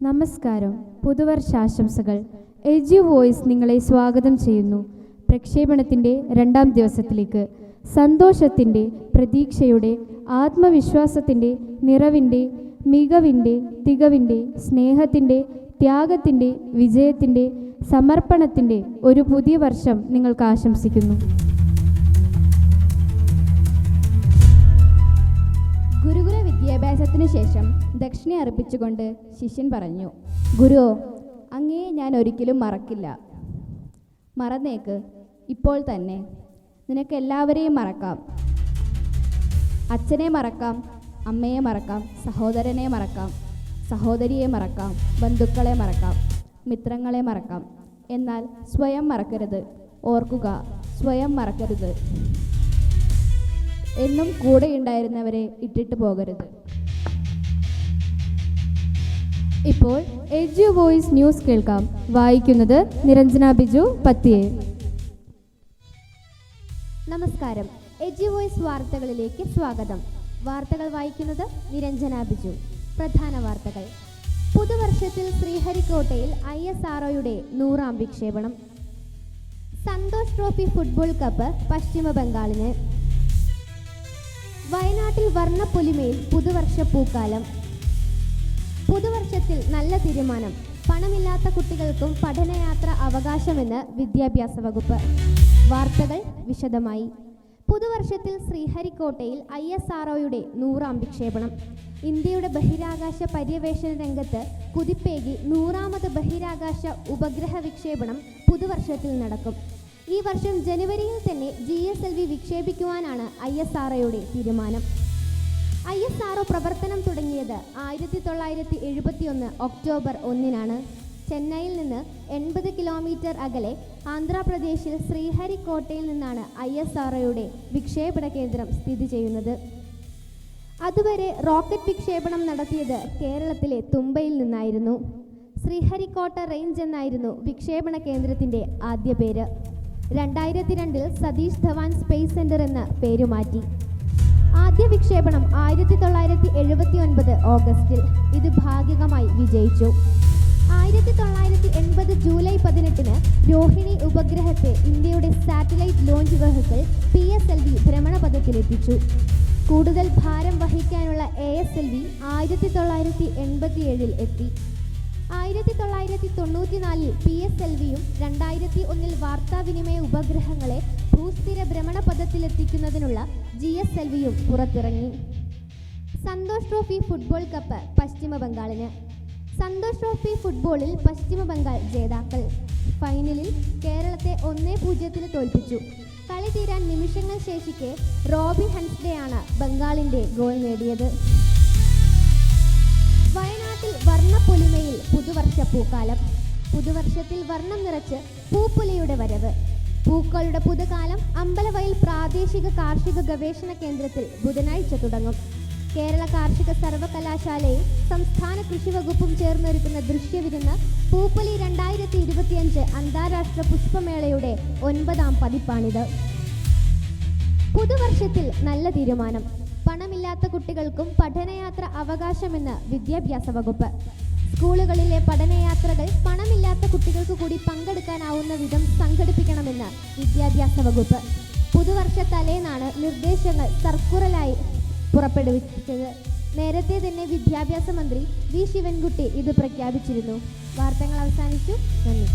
നമസ്കാരം. പുതുവർഷാശംസകൾ. എജു വോയിസ് നിങ്ങളെ സ്വാഗതം ചെയ്യുന്നു. പ്രക്ഷേപണത്തിന്റെ രണ്ടാം ദിവസത്തിലേക്ക്. സന്തോഷത്തിന്റെ പ്രതീക്ഷയുടെ ആത്മവിശ്വാസത്തിന്റെ നിറവിന്റെ മികവിന്റെ തികവിന്റെ സ്നേഹത്തിന്റെ ത്യാഗത്തിന്റെ വിജയത്തിന്റെ സമർപ്പണത്തിന്റെ ഒരു പുതിയ വർഷം നിങ്ങൾക്ക് ആശംസിക്കുന്നു. ശേഷം ദക്ഷിണ അർപ്പിച്ചുകൊണ്ട് ശിഷ്യൻ പറഞ്ഞു ഗുരു അങ്ങേ ഞാൻ ഒരിക്കലും മറക്കില്ല. മറന്നേക്ക്. ഇപ്പോൾ തന്നെ. നിനക്ക് എല്ലാവരെയും മറക്കാം. അച്ഛനെ മറക്കാം അമ്മയെ മറക്കാം സഹോദരനെ മറക്കാം സഹോദരിയെ മറക്കാം ബന്ധുക്കളെ മറക്കാം മിത്രങ്ങളെ മറക്കാം. എന്നാൽ സ്വയം മറക്കരുത്. ഓർക്കുക സ്വയം മറക്കരുത്. എന്നും കൂടെയുണ്ടായിരുന്നവരെ ഇട്ടിട്ട് പോകരുത്. ഇപ്പോൾ എജു വോയിസ് ന്യൂസ് കേൾക്കാം. വായിക്കുന്നത് നിരഞ്ജന ബിജു പത്തിയെ. നമസ്കാരം. എജി വോയിസ് വാർത്തകളിലേക്ക് സ്വാഗതം. വാർത്തകൾ വായിക്കുന്നത് നിരഞ്ജന ബിജു. പ്രധാന വാർത്തകൾ. പുതുവർഷത്തിൽ ശ്രീഹരിക്കോട്ടയിൽ ഐ എസ് ആർഒയുടെ നൂറാം വിക്ഷേപണം. സന്തോഷ് ട്രോഫി ഫുട്ബോൾ കപ്പ് പശ്ചിമ ബംഗാളിന് വയനാട്ടിൽ വർണപ്പൊലിമയിൽ പുതുവർഷ പൂക്കാലം. പുതുവർഷത്തിൽ നല്ല തീരുമാനം. പണമില്ലാത്ത കുട്ടികൾക്കും പഠനയാത്ര അവകാശമെന്ന് വിദ്യാഭ്യാസ വകുപ്പ്. വാർത്തകൾ വിശദമായി. പുതുവർഷത്തിൽ ശ്രീഹരിക്കോട്ടയിൽ ഐ എസ് ആർഒയുടെ നൂറാം വിക്ഷേപണം. ഇന്ത്യയുടെ ബഹിരാകാശ പര്യവേഷണ രംഗത്ത് കുതിപ്പേകി നൂറാമത് ബഹിരാകാശ ഉപഗ്രഹ വിക്ഷേപണം പുതുവർഷത്തിൽ നടക്കും. ഈ വർഷം ജനുവരിയിൽ തന്നെ ജി എസ് എൽ വി വിക്ഷേപിക്കുവാനാണ് ഐ എസ് തീരുമാനം. ഐ എസ് ആർഒ പ്രവർത്തനം തുടങ്ങിയത് ആയിരത്തി തൊള്ളായിരത്തി എഴുപത്തി ഒന്ന് ഒക്ടോബർ ഒന്നിനാണ്. ചെന്നൈയിൽ നിന്ന് എൺപത് കിലോമീറ്റർ അകലെ ആന്ധ്രാപ്രദേശിൽ ശ്രീഹരിക്കോട്ടയിൽ നിന്നാണ് ഐ എസ് ആർഒയുടെ വിക്ഷേപണ കേന്ദ്രം സ്ഥിതി ചെയ്യുന്നത്. അതുവരെ റോക്കറ്റ് വിക്ഷേപണം നടത്തിയത് കേരളത്തിലെ തുമ്പയിൽ നിന്നായിരുന്നു. ശ്രീഹരിക്കോട്ട റേഞ്ച് എന്നായിരുന്നു വിക്ഷേപണ കേന്ദ്രത്തിന്റെ ആദ്യ പേര്. രണ്ടായിരത്തി രണ്ടിൽ സതീഷ് ധവാൻ സ്പേസ് സെന്റർ എന്ന പേരുമാറ്റി. ആദ്യ വിക്ഷേപണം ആയിരത്തി തൊള്ളായിരത്തി എഴുപത്തി ഒൻപത് ഓഗസ്റ്റിൽ. ഇത് ഭാഗികമായി വിജയിച്ചു. ആയിരത്തി തൊള്ളായിരത്തി എൺപത് ജൂലൈ പതിനെട്ടിന് രോഹിണി ഉപഗ്രഹത്തെ ഇന്ത്യയുടെ satellite launch vehicle P S L V ഭ്രമണപഥത്തിലെത്തിച്ചു. കൂടുതൽ ഭാരം വഹിക്കാനുള്ള എ എസ് എൽ വി ആയിരത്തി തൊള്ളായിരത്തി എൺപത്തി ഏഴിൽ എത്തി. ആയിരത്തി തൊള്ളായിരത്തി തൊണ്ണൂറ്റിനാലിൽ പി എസ് എൽ വിയും രണ്ടായിരത്തി ഒന്നിൽ വാർത്താവിനിമയ ഉപഗ്രഹങ്ങളെ ഭൂസ്ഥിര ഭ്രമണപഥത്തിലെത്തിക്കുന്നതിനുള്ള ജി എസ് എൽ വിയും പുറത്തിറങ്ങി. സന്തോഷ് ട്രോഫി ഫുട്ബോൾ കപ്പ് പശ്ചിമ ബംഗാളിന്. സന്തോഷ് ട്രോഫി ഫുട്ബോളിൽ പശ്ചിമ ബംഗാൾ ജേതാക്കൾ. ഫൈനലിൽ കേരളത്തെ ഒന്നേ പൂജ്യത്തിന് തോൽപ്പിച്ചു. കളി തീരാൻ നിമിഷങ്ങൾ ശേഷിക്കെ റോബി ആണ് ബംഗാളിന്റെ ഗോൾ നേടിയത്. വയനാട്ടിൽ വർണ പുലിമയിൽ പുതുവർഷ പൂക്കാലം. പുതുവർഷത്തിൽ വർണം നിറച്ച് പൂപ്പുലിയുടെ വരവ്. പൂക്കളുടെ പുതുകാലം അമ്പലവയൽ പ്രാദേശിക കാർഷിക ഗവേഷണ കേന്ദ്രത്തിൽ ബുധനാഴ്ച തുടങ്ങും. കേരള കാർഷിക സർവകലാശാലയും സംസ്ഥാന കൃഷി വകുപ്പും ചേർന്നൊരുക്കുന്ന ദൃശ്യവിരുന്ന് പൂപ്പൊലി രണ്ടായിരത്തി ഇരുപത്തിയഞ്ച് അന്താരാഷ്ട്ര പുഷ്പമേളയുടെ ഒൻപതാം പതിപ്പാണിത്. പുതുവർഷത്തിൽ നല്ല തീരുമാനം. പണമില്ലാത്ത കുട്ടികൾക്കും പഠനയാത്ര അവകാശമെന്ന് വിദ്യാഭ്യാസ വകുപ്പ്. സ്കൂളുകളിലെ പഠനയാത്രകൾ പണമില്ലാത്ത കുട്ടികൾക്ക് കൂടി പങ്കെടുക്കാനാവുന്ന വിധം സംഘടിപ്പിക്കണമെന്ന് വിദ്യാഭ്യാസ വകുപ്പ്. പുതുവർഷ തലേന്നാണ് നിർദ്ദേശങ്ങൾ സർക്കുലറായി പുറപ്പെടുവിച്ചത്. നേരത്തെ തന്നെ വിദ്യാഭ്യാസ മന്ത്രി വി. ശിവൻകുട്ടി ഇത് പ്രഖ്യാപിച്ചിരുന്നു. വാർത്തകൾ അവസാനിച്ചു. നന്ദി.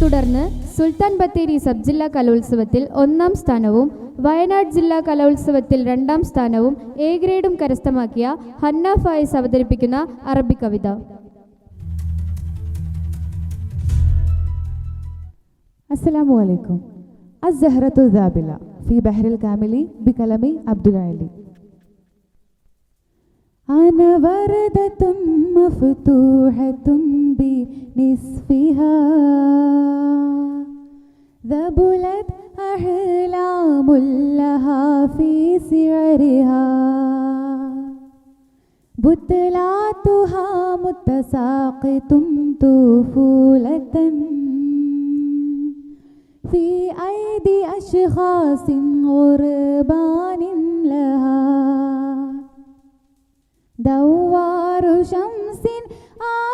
തുടർന്ന് സുൽത്താൻ ബത്തേരി സബ്ജില്ലാ കലോത്സവത്തിൽ ഒന്നാം സ്ഥാനവും വയനാട് ജില്ലാ കലോത്സവത്തിൽ രണ്ടാം സ്ഥാനവും എ ഗ്രേഡും കരസ്ഥമാക്കിയ ഹന്ന ഫായിസ് അവതരിപ്പിക്കുന്ന അറബി കവിത السلام عليكم الزهرة الذابلة في بحر الكامل بكلم عبد العلي أنا وردة مفتوحة بنصفها ذبلت أحلام لها في سعرها. بطلاتها متساقط طفولة. في أيدي أشخاص غربان لها. دوار شمس آتيا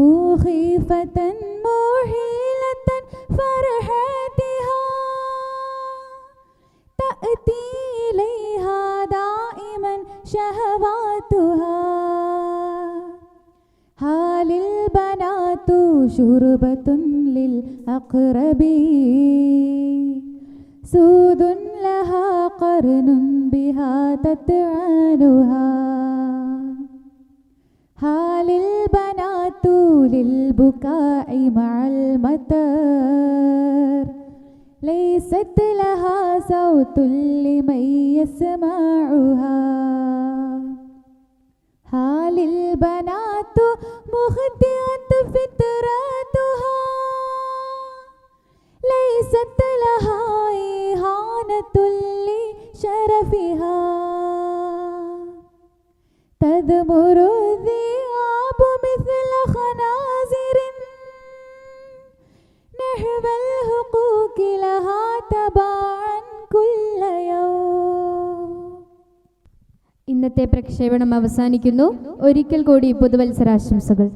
مخيفة مهيلة فرحتها تأتي إليها دائما شهواتها. هل البنات شربة للأقرب؟ سود لها قرن بها تتعانها للبكاء مع المطر. ليست لها صوت لمن يسمعها. هل البنات مخطئة فطرتها ليست لها إهانة لشرفها. تذمر الذئاب الحقوق لها تباعا كل يوم ഇന്നത്തെ പ്രക്ഷേപണം അവസാനിക്കുന്നു ഒരിക്കൽ കൂടി പുതുവത്സരാശംസകൾ